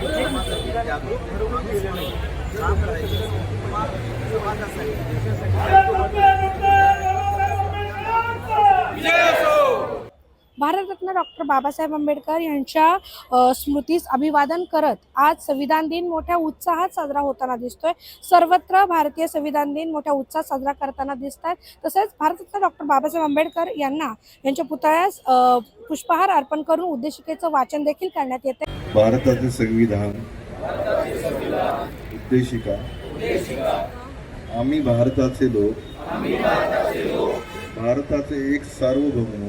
जागरूक ठरवून गेलेलं आहे काम करायचं समाजासाठी देशासाठी भारतरत्न डॉक्टर बाबासाहेब आंबेडकर यांच्या स्मृतीस अभिवादन करत आज संविधान दिन मोठ्या उत्साहात साजरा होताना दिसतोय. सर्वत्र भारतीय संविधान दिन मोठ्या उत्साहात साजरा करताना दिसत आहेत तसेच भारतरत्न डॉक्टर बाबासाहेब आंबेडकर यांना यांच्या पुतळ्यास पुष्पहार अर्पण करून उद्देशिकेचं वाचन देखील करण्यात येते भारताचे संविधान उद्देशिका. आम्ही भारताचे लोक. भारताचे एक सार्वभौम.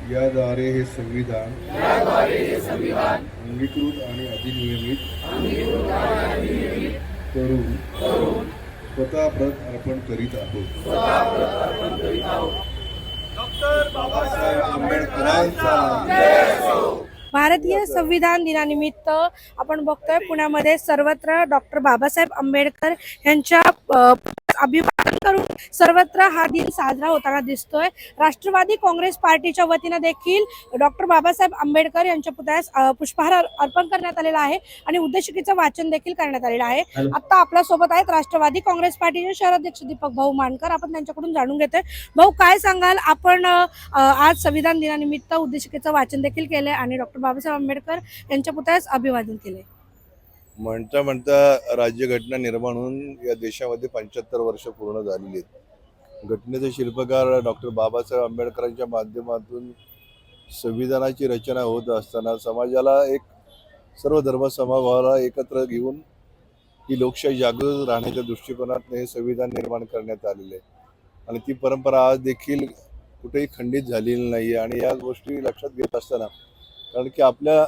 याद्वारे हे संविधान अंगीकृत आणि अधिनियमित करून स्वतः प्रत अर्पण करीत आहोत. डॉक्टर बाबासाहेब आंबेडकरांचा भारतीय संविधान दिनानिमित्त आपण बघतोय पुण्यामध्ये सर्वत्र डॉक्टर बाबासाहेब आंबेडकर यांच्या अभिवादन करून सर्वत्र हा दिन साजरा होताना दिसतोय. राष्ट्रवादी काँग्रेस पार्टीच्या वतीनं देखील डॉक्टर बाबासाहेब आंबेडकर यांच्या पुतळ्यास पुष्पहार अर्पण करण्यात आलेला आहे आणि उद्देशिकेचं वाचन देखील करण्यात आलेलं आहे. आता आपल्यासोबत आहेत राष्ट्रवादी काँग्रेस पार्टीचे शहराध्यक्ष दीपक भाऊ मानकर. आपण त्यांच्याकडून जाणून घेतोय. भाऊ काय सांगाल? आपण आज संविधान दिनानिमित्त उद्देशिकेचं वाचन देखील केलंय आणि डॉक्टर बाबासाहेब आंबेडकर यांच्या पुतळ्यास अभिवादन केले म्हणता म्हणता राज्यघटना निर्माण होऊन या देशामध्ये पंच्याहत्तर वर्ष पूर्ण झालेली आहेत. घटनेचे शिल्पकार डॉक्टर बाबासाहेब आंबेडकरांच्या माध्यमातून संविधानाची रचना होत असताना समाजाला एक सर्व धर्म समभावाला एकत्र घेऊन ही लोकशाही जागृत राहण्याच्या दृष्टिकोनातून हे संविधान निर्माण करण्यात आलेले आहे. आणि ती परंपरा आज देखील कुठेही खंडित झालेली नाही आणि या गोष्टी लक्षात घेत असताना कारण की आपल्या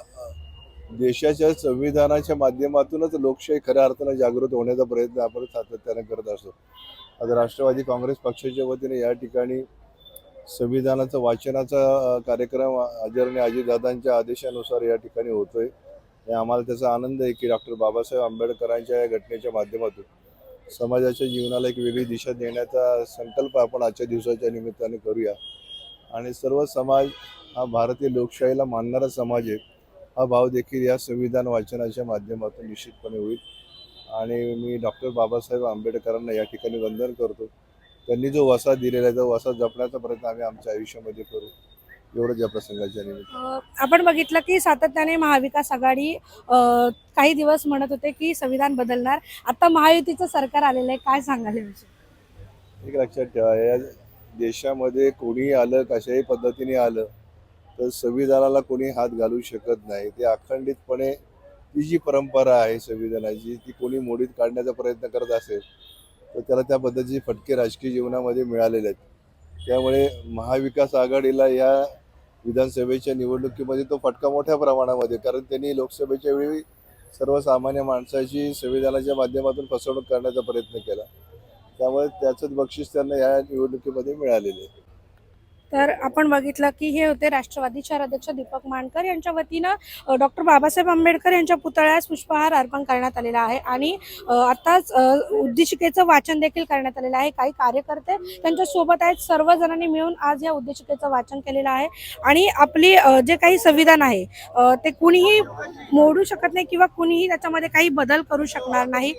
देशाच्या संविधानाच्या माध्यमातूनच लोकशाही खऱ्या अर्थानं जागृत होण्याचा प्रयत्न आपण सातत्याने करत असतो. आता राष्ट्रवादी काँग्रेस पक्षाच्या वतीने या ठिकाणी संविधानाचा वाचनाचा कार्यक्रम कार्यक्रम आदरणीय अजितदादांच्या आदेशानुसार या ठिकाणी होतोय. आणि आम्हाला त्याचा आनंद आहे की डॉक्टर बाबासाहेब आंबेडकरांच्या या घटनेच्या माध्यमातून समाजाच्या जीवनाला एक वेगळी दिशा देण्याचा संकल्प आपण आजच्या दिवसाच्या निमित्ताने करूया. आणि सर्व समाज हा भारतीय लोकशाहीला मानणारा समाज आहे हा भाव देखील या संविधान वाचनाच्या माध्यमातून निश्चितपणे होईल. आणि मी डॉक्टर बाबासाहेब आंबेडकरांना या ठिकाणी वंदन करतो. त्यांनी जो वसा दिलेला आहे तो वसा जपण्याचा प्रयत्न आम्ही आमच्या आयुष्यामध्ये करू. एवढंच या प्रसंगाच्या निमित्त आपण बघितलं की सातत्याने महाविकास आघाडी काही दिवस म्हणत होते की संविधान बदलणार. आता महायुतीचं सरकार आलेलं आहे काय सांगाल एक लक्षात ठेवा देशामध्ये कोणी आलं कशाही पद्धतीने आलं तर संविधानाला कोणी हात घालू शकत नाही. ते अखंडितपणे ती जी परंपरा आहे संविधानाची ती कोणी मोडीत काढण्याचा प्रयत्न करत असेल तर त्याला त्या पद्धतीचे फटके राजकीय जीवनामध्ये मिळालेले आहेत. त्यामुळे महाविकास आघाडीला या विधानसभेच्या निवडणुकीमध्ये तो फटका मोठ्या प्रमाणामध्ये कारण त्यांनी लोकसभेच्या वेळी सर्वसामान्य माणसाची संविधानाच्या माध्यमातून फसवणूक करण्याचा प्रयत्न केला. त्यामुळे त्याचंच बक्षीस त्यांना या निवडणुकीमध्ये मिळालेलं आहे. तर आपण बघितलं की हे होते राष्ट्रवादी शहराध्यक्ष दीपक मानकर यांच्या वतीनं डॉक्टर बाबासाहेब आंबेडकर यांच्या पुतळ्यास पुष्पहार अर्पण करण्यात आलेला आहे. आणि आताच उद्देशिकेचं वाचन देखील करण्यात आलेलं आहे. काही कार्यकर्ते त्यांच्यासोबत आहेत. सर्व जणांनी मिळून आज या उद्देशिकेचं वाचन केलेलं आहे. आणि आपली जे काही संविधान आहे ते कुणीही मोडू शकत नाही किंवा कुणीही त्याच्यामध्ये काही बदल करू शकणार नाही.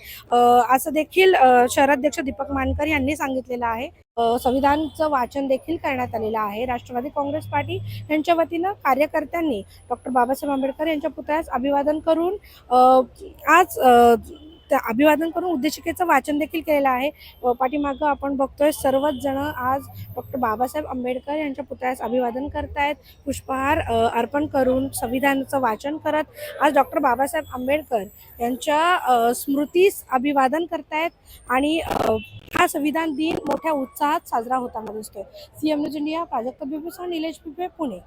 असं देखील शहराध्यक्ष दीपक मानकर यांनी सांगितलेलं आहे. संविधानचं वाचन देखील करण्यात आलेलं आहे. राष्ट्रवादी काँग्रेस पार्टी यांच्या वतीनं कार्यकर्त्यांनी डॉक्टर बाबासाहेब आंबेडकर यांच्या पुतळ्यास अभिवादन करून अ, आज अभिवादन करून उद्देशिकेचं वाचन देखील केलेलं आहे. अ, पाठीमागं आपण बघतोय सर्वच जण आज डॉक्टर बाबासाहेब आंबेडकर यांच्या पुतळ्यास अभिवादन करतायत. पुष्पहार अर्पण करून संविधानाचं वाचन करत आज डॉक्टर बाबासाहेब आंबेडकर यांच्या स्मृतीस अभिवादन करतायत आणि हा संविधान दिन मोठ्या उत्साहात साजरा होताना दिसतोय. C M news India Prajakt बिबुसा Nilesh Bibe Pune.